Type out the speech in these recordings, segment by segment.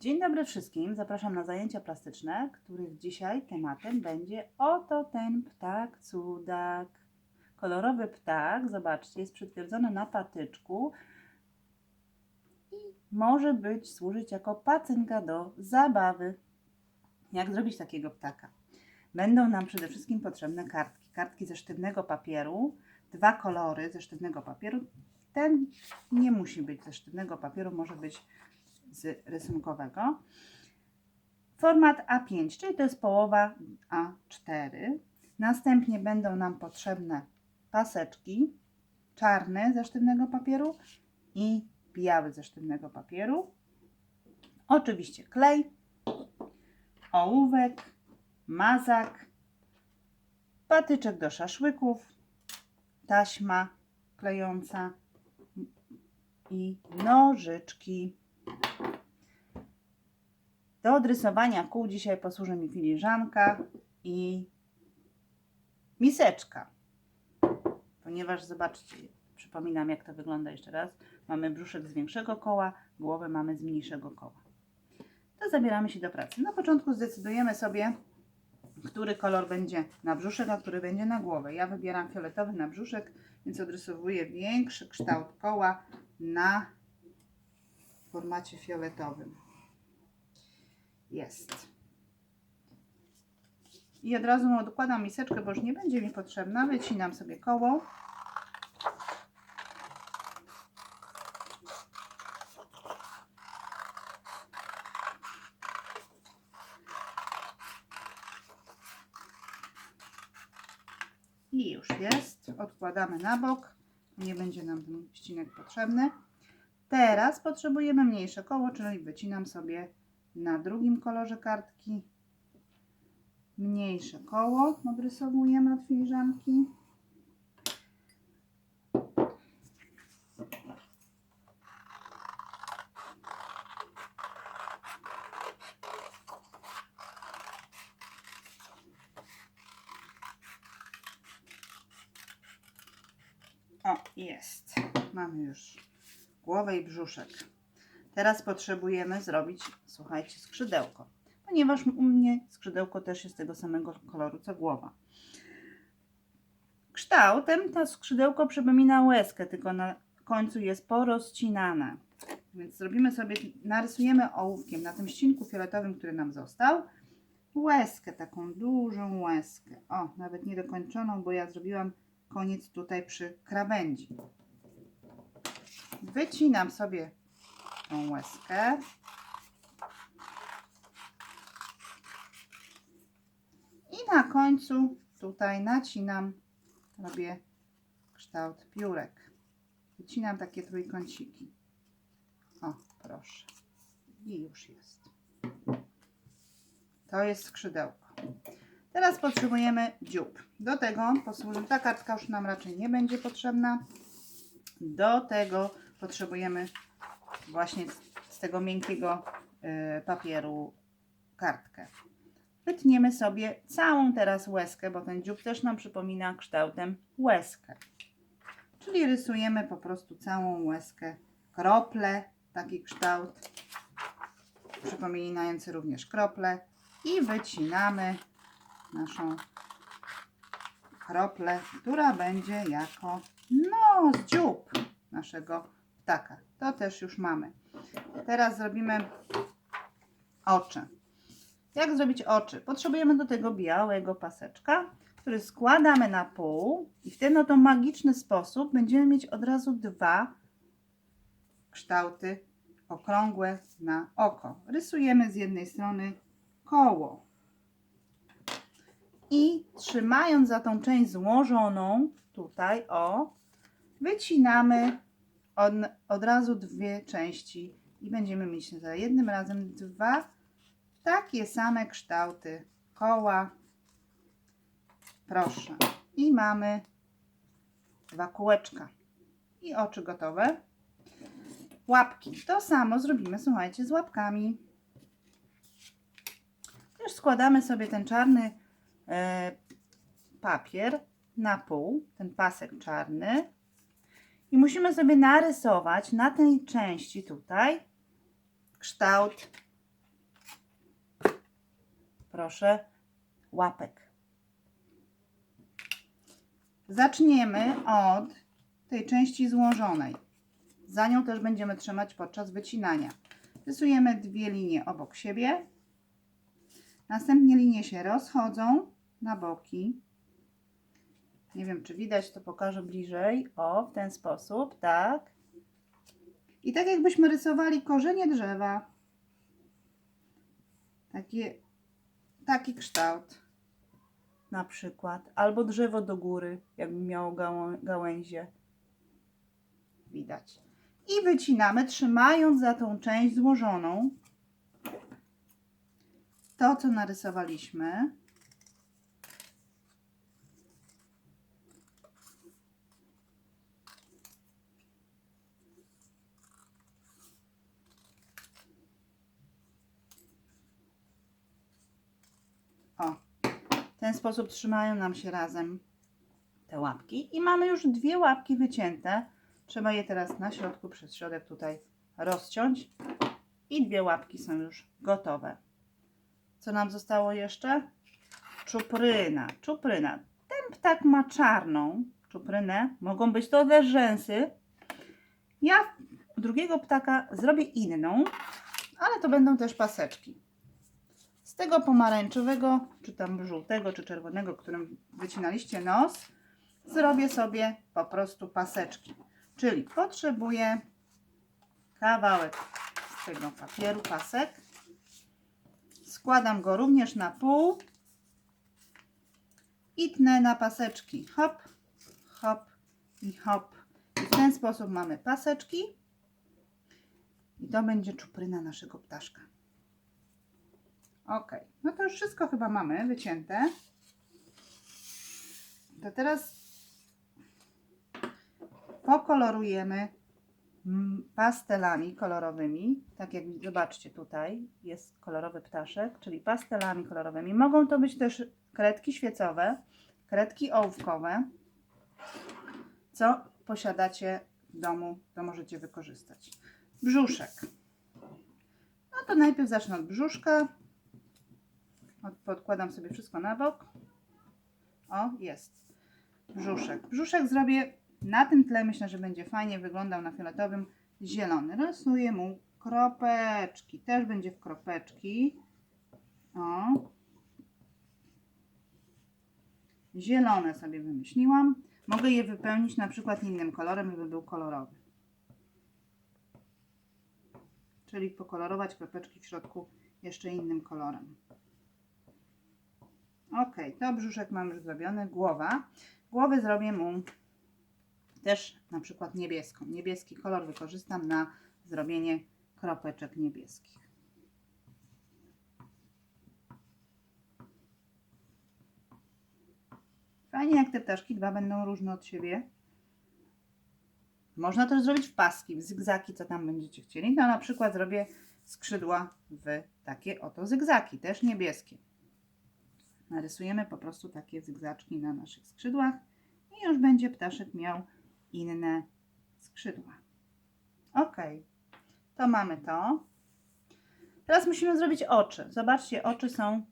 Dzień dobry wszystkim. Zapraszam na zajęcia plastyczne, których dzisiaj tematem będzie oto ten ptak cudak. Kolorowy ptak, zobaczcie, jest przytwierdzony na patyczku i może być służyć jako pacynka do zabawy. Jak zrobić takiego ptaka? Będą nam przede wszystkim potrzebne kartki. Kartki ze sztywnego papieru, dwa kolory ze sztywnego papieru. Ten nie musi być ze sztywnego papieru, może być z rysunkowego. Format A5, czyli to jest połowa A4. Następnie będą nam potrzebne paseczki czarne ze sztywnego papieru i biały ze sztywnego papieru. Oczywiście klej, ołówek, mazak, patyczek do szaszłyków, taśma klejąca i nożyczki. Do odrysowania kół dzisiaj posłuży mi filiżanka i miseczka. Ponieważ zobaczcie, przypominam jak to wygląda jeszcze raz. Mamy brzuszek z większego koła, głowę mamy z mniejszego koła. To zabieramy się do pracy. Na początku zdecydujemy sobie, który kolor będzie na brzuszek, a który będzie na głowę. Ja wybieram fioletowy na brzuszek, więc odrysowuję większy kształt koła na formacie fioletowym. Jest. I od razu odkładam miseczkę, bo już nie będzie mi potrzebna. Wycinam sobie koło. I już jest. Odkładamy na bok. Nie będzie nam ten ścinek potrzebny. Teraz potrzebujemy mniejsze koło, czyli wycinam sobie na drugim kolorze kartki mniejsze koło odrysowujemy od filiżanki. O, jest. Mamy już głowę i brzuszek. Teraz potrzebujemy zrobić, słuchajcie, skrzydełko. Ponieważ u mnie skrzydełko też jest tego samego koloru co głowa. Kształtem to skrzydełko przypomina łezkę, tylko na końcu jest porozcinane. Więc zrobimy sobie, narysujemy ołówkiem na tym ściinku fioletowym, który nam został, łezkę, taką dużą łezkę. O, nawet niedokończoną, bo ja zrobiłam koniec tutaj przy krawędzi. Wycinam sobie tą łezkę. I na końcu tutaj nacinam, robię kształt piórek. Wycinam takie trójkąciki. O, proszę. I już jest. To jest skrzydełko. Teraz potrzebujemy dziób. Do tego posłuży, ta kartka już nam raczej nie będzie potrzebna. Do tego potrzebujemy właśnie z tego miękkiego y, papieru kartkę. Wytniemy sobie całą teraz łezkę, bo ten dziób też nam przypomina kształtem łezkę. Czyli rysujemy po prostu całą łezkę, krople, taki kształt, przypominający również krople i wycinamy naszą kroplę, która będzie jako nos, dziób naszego ptaka. To też już mamy. Teraz zrobimy oczy. Jak zrobić oczy? Potrzebujemy do tego białego paseczka, który składamy na pół i w ten oto magiczny sposób będziemy mieć od razu dwa kształty okrągłe na oko. Rysujemy z jednej strony koło i trzymając za tą część złożoną tutaj o, wycinamy od, od razu dwie części i będziemy mieć za jednym razem dwa takie same kształty koła. Proszę. I mamy dwa kółeczka. I oczy gotowe. Łapki. To samo zrobimy, słuchajcie, z łapkami. Też składamy sobie ten czarny e, papier na pół, ten pasek czarny. I musimy sobie narysować na tej części tutaj kształt proszę, łapek. Zaczniemy od tej części złożonej. Za nią też będziemy trzymać podczas wycinania. Rysujemy dwie linie obok siebie. Następnie linie się rozchodzą na boki. Nie wiem, czy widać, to pokażę bliżej. O, w ten sposób, tak. I tak jakbyśmy rysowali korzenie drzewa. Taki kształt. Na przykład. Albo drzewo do góry, jakby miało gałęzie. Widać. I wycinamy, trzymając za tą część złożoną to, co narysowaliśmy. O, w ten sposób trzymają nam się razem te łapki. I mamy już dwie łapki wycięte. Trzeba je teraz na środku, przez środek tutaj rozciąć. I dwie łapki są już gotowe. Co nam zostało jeszcze? Czupryna. Czupryna. Ten ptak ma czarną czuprynę. Mogą być to też rzęsy. Ja drugiego ptaka zrobię inną, ale to będą też paseczki. Tego pomarańczowego, czy tam żółtego, czy czerwonego, którym wycinaliście nos, zrobię sobie po prostu paseczki. Czyli potrzebuję kawałek tego papieru, pasek. Składam go również na pół i tnę na paseczki. Hop, hop i hop. I w ten sposób mamy paseczki. I to będzie czupryna naszego ptaszka. Ok, no to już wszystko chyba mamy wycięte. To teraz pokolorujemy mm, pastelami kolorowymi. Tak jak zobaczcie tutaj jest kolorowy ptaszek, czyli pastelami kolorowymi. Mogą to być też kredki świecowe, kredki ołówkowe. Co posiadacie w domu, to możecie wykorzystać. Brzuszek. No to najpierw zacznę od brzuszka. Od- Podkładam sobie wszystko na bok. O, jest. Brzuszek. Brzuszek zrobię na tym tle. Myślę, że będzie fajnie wyglądał na fioletowym zielony. Rysuję mu kropeczki. Też będzie w kropeczki. O. Zielone sobie wymyśliłam. Mogę je wypełnić na przykład innym kolorem, żeby był kolorowy. Czyli pokolorować kropeczki w środku jeszcze innym kolorem. Ok, to brzuszek mam już zrobiony. Głowa. Głowy zrobię mu też na przykład niebieską. Niebieski kolor wykorzystam na zrobienie kropeczek niebieskich. Fajnie jak te ptaszki dwa będą różne od siebie. Można też zrobić w paski, w zygzaki, co tam będziecie chcieli. No na przykład zrobię skrzydła w takie oto zygzaki, też niebieskie. Narysujemy po prostu takie zygzaczki na naszych skrzydłach i już będzie ptaszek miał inne skrzydła. Ok, to mamy to. Teraz musimy zrobić oczy. Zobaczcie, oczy są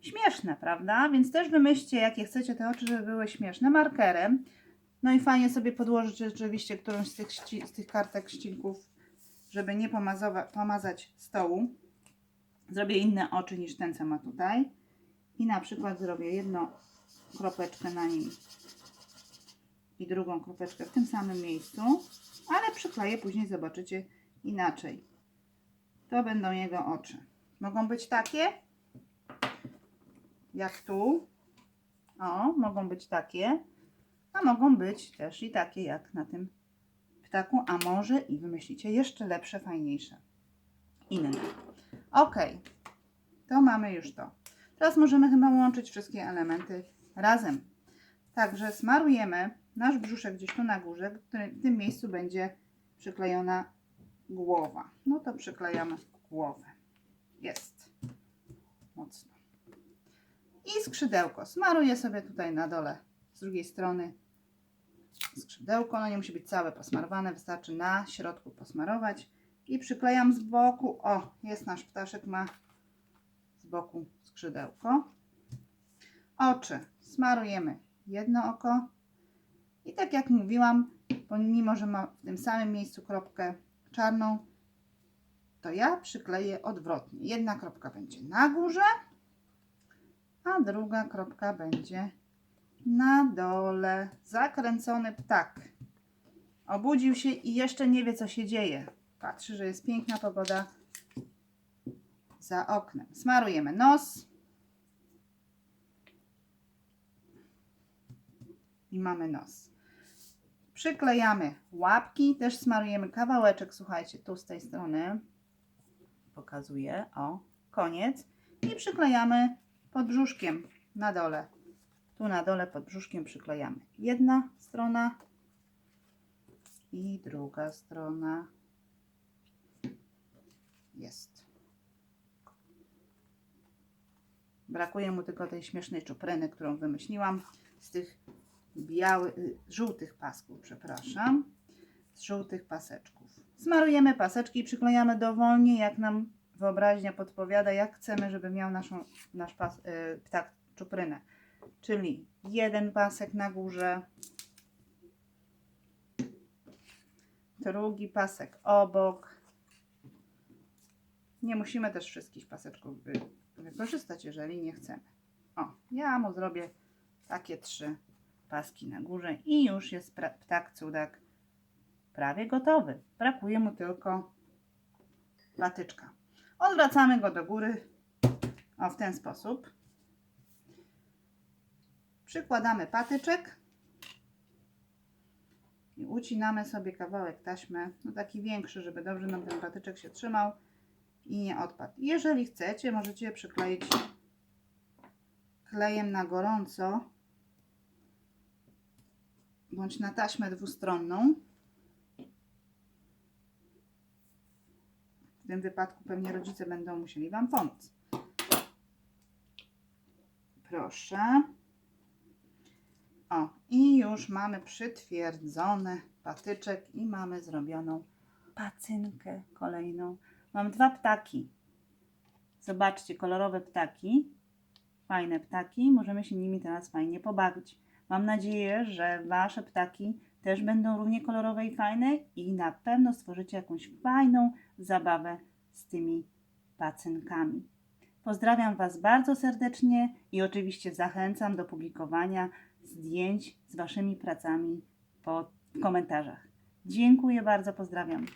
śmieszne, prawda? Więc też wymyślcie, jakie chcecie te oczy, żeby były śmieszne, markerem. No i fajnie sobie podłożyć rzeczywiście którąś z tych, z tych kartek ścinków, żeby nie pomazać stołu. Zrobię inne oczy niż ten, co ma tutaj. I na przykład zrobię jedną kropeczkę na nim i drugą kropeczkę w tym samym miejscu, ale przykleję później, zobaczycie inaczej. To będą jego oczy. Mogą być takie, jak tu. O, mogą być takie, a mogą być też i takie, jak na tym ptaku, a może i wymyślicie jeszcze lepsze, fajniejsze. Inne. Ok, to mamy już to. Teraz możemy chyba łączyć wszystkie elementy razem. Także smarujemy nasz brzuszek gdzieś tu na górze, w tym miejscu będzie przyklejona głowa. No to przyklejamy głowę. Jest. Mocno. I skrzydełko. Smaruję sobie tutaj na dole z drugiej strony skrzydełko. No nie musi być całe posmarowane, wystarczy na środku posmarować. I przyklejam z boku. O, jest nasz ptaszek, ma z boku skrzydełko. Oczy smarujemy jedno oko. I tak jak mówiłam, pomimo, że ma w tym samym miejscu kropkę czarną, to ja przykleję odwrotnie. Jedna kropka będzie na górze, a druga kropka będzie na dole. Zakręcony ptak. Obudził się i jeszcze nie wie, co się dzieje. Patrzy, że jest piękna pogoda za oknem. Smarujemy nos. I mamy nos. Przyklejamy łapki, też smarujemy kawałeczek, słuchajcie, tu z tej strony. Pokazuję, o, koniec. I przyklejamy pod brzuszkiem na dole. Tu na dole pod brzuszkiem przyklejamy. Jedna strona i druga strona. Jest. Brakuje mu tylko tej śmiesznej czupryny, którą wymyśliłam z tych białych, żółtych pasków, przepraszam, z żółtych paseczków. Smarujemy paseczki i przyklejamy dowolnie, jak nam wyobraźnia podpowiada, jak chcemy, żeby miał naszą, nasz pas, y, ptak czuprynę. Czyli jeden pasek na górze, drugi pasek obok. Nie musimy też wszystkich paseczków wy, wykorzystać, jeżeli nie chcemy. O, ja mu zrobię takie trzy paski na górze i już jest ptak cudak prawie gotowy. Brakuje mu tylko patyczka. Odwracamy go do góry o w ten sposób. Przykładamy patyczek i ucinamy sobie kawałek taśmy, no taki większy, żeby dobrze nam ten patyczek się trzymał i nie odpadł. Jeżeli chcecie, możecie przykleić klejem na gorąco bądź na taśmę dwustronną. W tym wypadku pewnie rodzice będą musieli Wam pomóc. Proszę. O, i już mamy przytwierdzony patyczek i mamy zrobioną pacynkę kolejną. Mam dwa ptaki. Zobaczcie, kolorowe ptaki. Fajne ptaki. Możemy się nimi teraz fajnie pobawić. Mam nadzieję, że Wasze ptaki też będą równie kolorowe i fajne i na pewno stworzycie jakąś fajną zabawę z tymi pacynkami. Pozdrawiam Was bardzo serdecznie i oczywiście zachęcam do publikowania zdjęć z Waszymi pracami w komentarzach. Dziękuję bardzo, pozdrawiam.